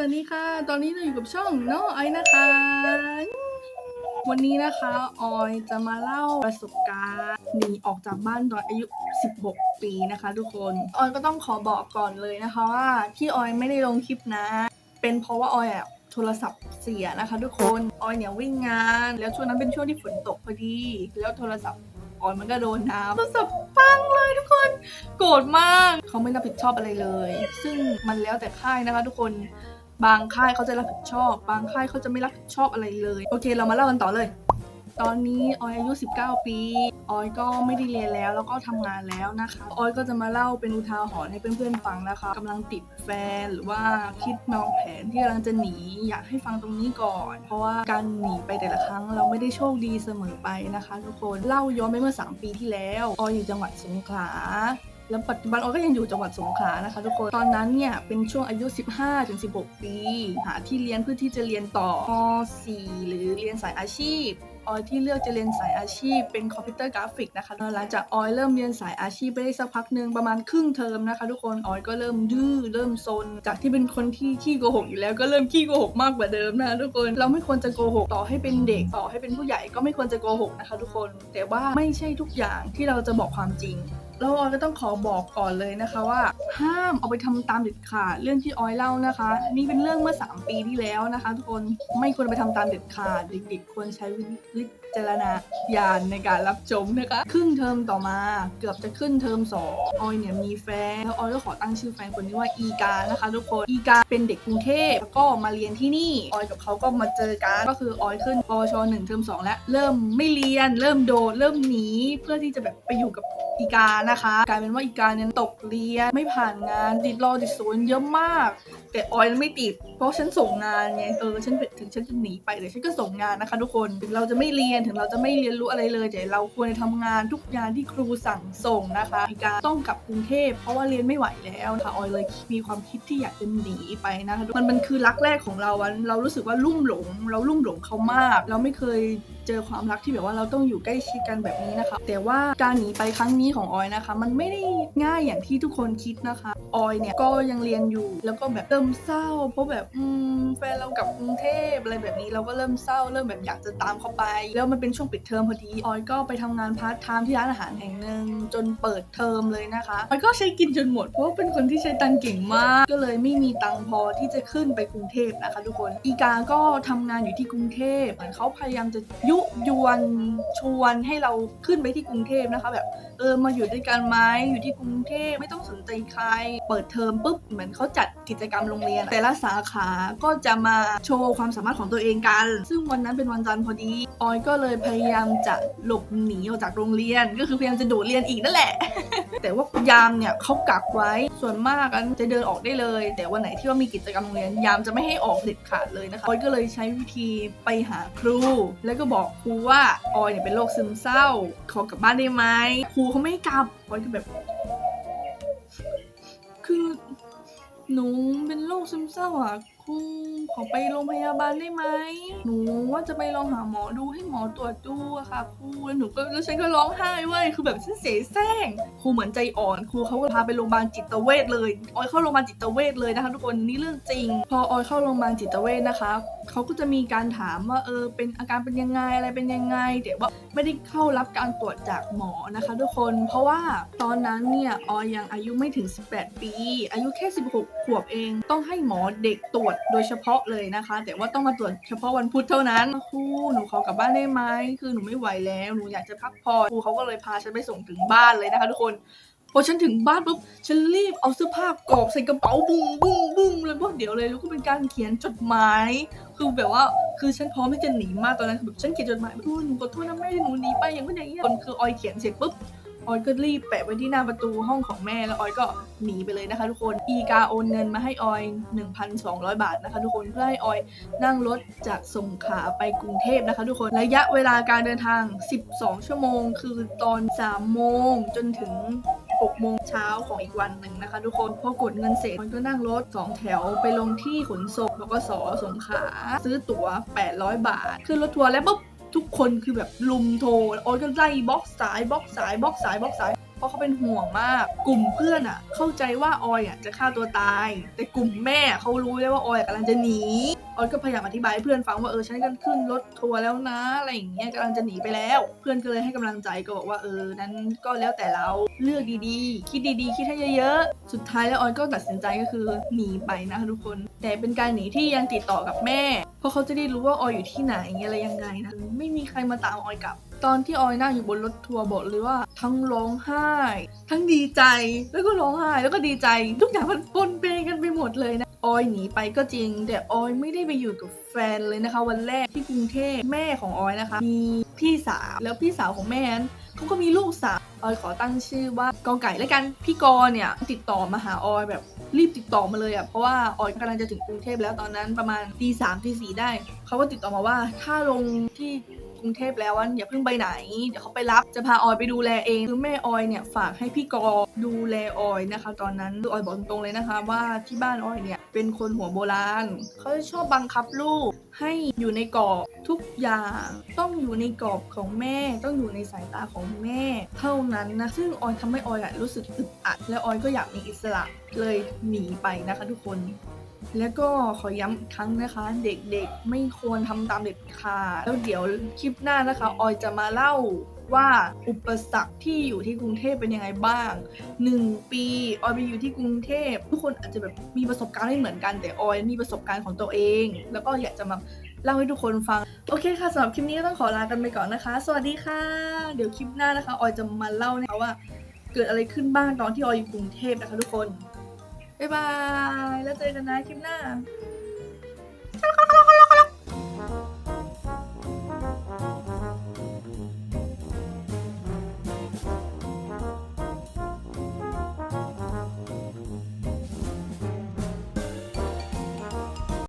สวัสดีค่ะ ตอนนี้เราอยู่กับช่องน้องไอซ์นะคะ วันนี้นะคะออยจะมาเล่าประสบการณ์หนีออกจากบ้านตอนอายุ 16 ปีนะคะ ทุกคน ออยก็ต้องขอบอกก่อนเลยนะคะว่าที่ออยไม่ได้ลงคลิปนะ เป็นเพราะว่าออยอะโทรศัพท์เสียนะคะ ทุกคน ออยเนี่ยวิ่งงาน แล้วช่วงนั้นเป็นช่วงที่ฝนตกพอดี แล้วโทรศัพท์ออยมันก็โดนน้ำโทรศัพท์พังเลยทุกคน โกรธมาก เขาไม่รับผิดชอบอะไรเลย ซึ่งมันแล้วแต่ค่ายนะคะ ทุกคน บางค่ายเขาจะรับผิดชอบ บางค่ายเขาจะไม่รับผิดชอบอะไรเลย โอเค เรามาเล่ากันต่อเลย ตอนนี้ออยอายุ 19 ปี ออยก็ไม่ได้เรียนแล้ว แล้วก็ทำงานแล้วนะคะ ออยก็จะมาเล่าเป็นอุทาหรณ์ให้เพื่อนๆฟังนะคะกำลังติดแฟนหรือว่าคิดมองแผนที่กำลังจะหนี อยากให้ฟังตรงนี้ก่อน เพราะว่าการหนีไปแต่ละครั้งเราไม่ได้โชคดีเสมอไปนะคะ ทุกคน เล่าย้อนไปเมื่อ 3 ปีที่แล้ว ออยอยู่จังหวัดสงขลา แล้วปัจจุบันออยก็ยังอยู่จังหวัดสงขลานะคะทุกคน ตอนนั้นเนี่ยเป็นช่วงอายุ 15ถึง16 ปี หาที่เรียนเพื่อที่จะเรียนต่อป .4 หรือเรียนสายอาชีพออยที่เลือกจะเรียนสายอาชีพเป็นคอมพิวเตอร์กราฟิกนะคะหลังจากออยเริ่มเรียนสายอาชีพไปได้สักพักหนึ่งประมาณครึ่งเทอมนะคะ ทุกคนออยก็เริ่มดื้อเริ่มซน จากที่เป็นคนที่ขี้โกหกอยู่แล้วก็เริ่มขี้โกหกมากกว่าเดิมนะคะทุกคนเราไม่ควรจะโกหกต่อให้เป็นเด็กต่อให้เป็นผู้ใหญ่ก็ไม่ควรจะโกหกนะคะ ทุกคน แต่ว่าไม่ใช่ทุกอย่างที่เราจะบอกความจริง แล้วออยก็ต้องขอบอกก่อนเลยนะคะว่า ห้ามเอาไปทำตามเด็ดขาดเรื่องที่ออยเล่านะคะ นี่เป็นเรื่องเมื่อ 3 ปีที่แล้วนะคะ ทุกคนไม่ควรไปทำตามเด็ดขาดเด็กๆควรใช้วิจารณญาณในการรับชมนะคะครึ่งเทอมต่อมา เกือบจะขึ้นเทอมสองออยเนี่ยมีแฟนแล้วออยก็ขอตั้งชื่อแฟนคนนี้ว่าอีกานะคะ ทุกคนอีกาเป็นเด็กกรุงเทพแล้วก็มาเรียนที่นี่ออยกับเขาก็มาเจอกันก็คือออยขึ้นปวชหนึ่งเทอมสองแล้วเริ่มไม่เรียน เริ่มโดดเริ่มหนีเพื่อที่จะแบบไปอยู่กับอีกานะคะกลายเป็นว่าอีกาเนี่ยตกเรียนไม่ผ่านงานติดรอติดศูนย์เยอะมาก แต่ออยไม่ติด เพราะฉันส่งงานไงเออฉันถึงฉันจะหนีไปแต่ฉันก็ส่งงานนะคะ ทุกคนถึงเราจะไม่เรียนถึงเราจะไม่เรียนรู้อะไรเลยแต่เราควรจะทำงานทุกอย่างที่ครูสั่งส่งนะคะอีกาต้องกลับกรุงเทพเพราะว่าเรียนไม่ไหวแล้วค่ะออยเลยมีความคิดที่อยากจะหนีไปนะคะมันมันคือรักแรกของเราเรารู้สึกว่าลุ่มหลง เราลุ่มหลงเขามาก เราไม่เคย เจอความรักที่แบบว่าเราต้องอยู่ใกล้ชิดกันแบบนี้นะคะ แต่ว่าการหนีไปครั้งนี้ของออยนะคะ มันไม่ได้ง่ายอย่างที่ทุกคนคิดนะคะ ออยเนี่ยก็ยังเรียนอยู่แล้วก็แบบเริ่มเศร้า เพราะแบบอืมแฟนเรากับกรุงเทพอะไรแบบนี้เราก็เริ่มเศร้าเริ่มแบบอยากจะตามเขาไป แล้วมันเป็นช่วงปิดเทอมพอดีออยก็ไปทำงานพาร์ทไทม์ที่ร้านอาหารแห่งหนึ่งจนเปิดเทอมเลยนะคะออยก็ใช้กินจนหมดเพราะว่าเป็นคนที่ใช้ตังเก่งมาก ก็เลยไม่มีตังพอที่จะขึ้นไปกรุงเทพนะคะ ทุกคนอีกาก็ทำงานอยู่ที่กรุงเทพเหมือนเขาพยายามจะยุยุยวนชวนให้เราขึ้นไปที่กรุงเทพนะคะ แบบเออมาอยู่ด้วยกันไหมอยู่ที่กรุงเทพไม่ต้องสนใจใคร เปิดเทอมปุ๊บเหมือนเขาจัดกิจกรรมโรงเรียน แต่ละสาขาก็จะมาโชว์ความสามารถของตัวเองกัน ซึ่งวันนั้นเป็นวันจันทร์พอดีออยก็เลยพยายามจะหลบหนีออกจากโรงเรียน ก็คือพยายามจะโดดเรียนอีกนั่นแหละ แต่ว่ายามเนี่ยเขากักไว้ส่วนมากกันจะเดินออกได้เลย แต่วันไหนที่ว่ามีกิจกรรมโรงเรียนยามจะไม่ให้ออกเด็ดขาดเลยนะคะออยก็เลยใช้วิธีไปหาครู แล้วก็บอกครูว่าออยเนี่ยเป็นโรคซึมเศร้า ขอกลับบ้านได้ไหมครูเขาไม่กลับออยก็แบบ คือหนูเป็นโรคซึมเศร้าอะครูขอไปโรงพยาบาลได้ไหมหนูว่าจะไปลองหาหมอดูให้หมอตรวจดูอะค่ะครูแล้วหนูก็แล้วฉันก็ร้องไห้เว้ยคือแบบฉันเสแสร้งครูเหมือนใจอ่อนครูเขาก็พาไปโรงพยาบาลจิตเวชเลยออยเข้าโรงพยาบาลจิตเวชเลยนะคะทุกคนนี่เรื่องจริง พอออยเข้าโรงพยาบาลจิตเวชนะคะ เขาก็จะมีการถามว่าเออเป็นอาการเป็นยังไงอะไรเป็นยังไงแต่ว่าไม่ได้เข้ารับการตรวจจากหมอนะคะ ทุกคน เพราะว่าตอนนั้นเนี่ยออยยังอายุไม่ถึง 18 ปี อายุแค่ 16 ขวบเอง ต้องให้หมอเด็กตรวจโดยเฉพาะเลยนะคะ แต่ว่าต้องมาตรวจเฉพาะวันพุธเท่านั้นครูหนูขอกลับบ้านได้ไหมคือหนูไม่ไหวแล้วหนูอยากจะพักผ่อนครูเขาก็เลยพาฉันไปส่งถึงบ้านเลยนะคะ ทุกคน พอฉันถึงบ้านปุ๊บฉันรีบเอาเสื้อผ้ากรอกใส่กระเป๋าบุ้งบุ้งบุ้งเลยเพราเดี๋ยวเลยแล้วก็เป็นการเขียนจดหมาย คือแบบว่าคือฉันพร้อมที่จะหนีมากตอนนั้นแบบฉันเขียนจดหมายโอ้หนูขอโทษนะแม่ที่หนูหนีไปอย่างนี้อย่างนี้คนคือออยเขียนเสร็จปุ๊บออยก็รีบแปะไว้ที่หน้าประตูห้องของแม่แล้วออยก็หนีไปเลยนะคะ ทุกคน อีกาโอนเงินมาให้ออย 1,200 บาทนะคะ ทุกคนเพื่อให้ออยนั่งรถจากสงขลาไปกรุงเทพนะคะ ทุกคนระยะเวลาการเดินทาง 12 ชั่วโมง คือตอน 3 โมงจนถึง 6 โมงเช้าของอีกวันหนึ่งนะคะ ทุกคนพอกดเงินเสร็จมันก็นั่งรถ 2 แถวไปลงที่ขนส่งบกสสงขา ซื้อตั๋ว 800 บาท ขึ้นรถทัวร์แล้วปุ๊บทุกคนคือแบบลุมโทรออยก็ไล่บล็อกสายบล็อกสายบล็อกสายบล็อกสายเพราะเขาเป็นห่วงมาก กลุ่มเพื่อนอะเข้าใจว่าออยอะจะฆ่าตัวตาย แต่กลุ่มแม่เขารู้เลยว่าออยกำลังจะหนี ออยก็พยายามอธิบายให้เพื่อนฟังว่าเออฉันกันขึ้นรถทัวร์แล้วนะอะไรอย่างเงี้ยกำลังจะหนีไปแล้ว เพื่อนก็เลยให้กำลังใจก็บอกว่าเออนั้นก็แล้วแต่เราเลือกดีๆ คิดดีๆ คิดให้เยอะๆ สุดท้ายแล้วออยก็ตัดสินใจก็คือหนีไปนะคะทุกคน แต่เป็นการหนีที่ยังติดต่อกับแม่ เพราะเขาจะได้รู้ว่าออยอยู่ที่ไหนอะไรยังไงนะไม่มีใครมาตามออยกลับตอนที่ออยนั่งอยู่บนรถทัวร์บอกเลยว่า ทั้งร้องไห้ ทั้งดีใจแล้วก็ร้องไห้แล้วก็ดีใจ ทุกอย่างมันปนเปกันไปหมดเลยนะ ออยหนีไปก็จริง แต่ออยไม่ได้ไปอยู่กับแฟนเลยนะคะ วันแรกที่กรุงเทพแม่ของออยนะคะ มีพี่สาวแล้วพี่สาวของแม่นั้นเขาก็มีลูกสาวออยขอตั้งชื่อว่ากอไก่แล้วกันพี่กอเนี่ยติดต่อมาหาออยแบบรีบติดต่อมาเลยอะ่ะเพราะว่าออยกำลังจะถึงกรุงเทพแล้วตอนนั้นประมาณตีสามตีสี่ได้เขาก็ติดต่อมาว่าถ้าลงที่ กรุงเทพแล้ววันอย่าเพิ่งไปไหน เดี๋ยวเขาไปรับ จะพาออยไปดูแลเองคือแม่ออยเนี่ยฝากให้พี่กอดูแลออยนะคะ ตอนนั้นออยบอกตรงๆเลยนะคะ ว่าที่บ้านออยเนี่ยเป็นคนหัวโบราณเขาจะชอบบังคับลูกให้อยู่ในกรอบทุกอย่างต้องอยู่ในกรอบของแม่ ต้องอยู่ในสายตาของแม่ เท่านั้นนะซึ่งออยทำให้ออยอะรู้สึกอึดอัด และออยก็อยากมีอิสระเลยหนีไปนะคะทุกคน แล้วก็ขอย้ำอีกครั้งนะคะ เด็กๆไม่ควรทำตามเด็ดขาดแล้วเดี๋ยวคลิปหน้านะคะ ออยจะมาเล่าว่าอุปสรรคที่อยู่ที่กรุงเทพเป็นยังไงบ้างหนึ่งปีออยไปอยู่ที่กรุงเทพทุกคนอาจจะแบบมีประสบการณ์ไม่เหมือนกันแต่ออยมีประสบการณ์ของตัวเอง แล้วก็อยากจะมาเล่าให้ทุกคนฟัง โอเคค่ะสำหรับคลิปนี้ก็ต้องขอลากันไปก่อนนะคะ สวัสดีค่ะ เดี๋ยวคลิปหน้านะคะ ออยจะมาเล่านะคะว่า เกิดอะไรขึ้นบ้างตอนที่ออยอยู่กรุงเทพนะคะทุกคน บ๊ายบาย แล้วเจอกันนะคลิปหน้า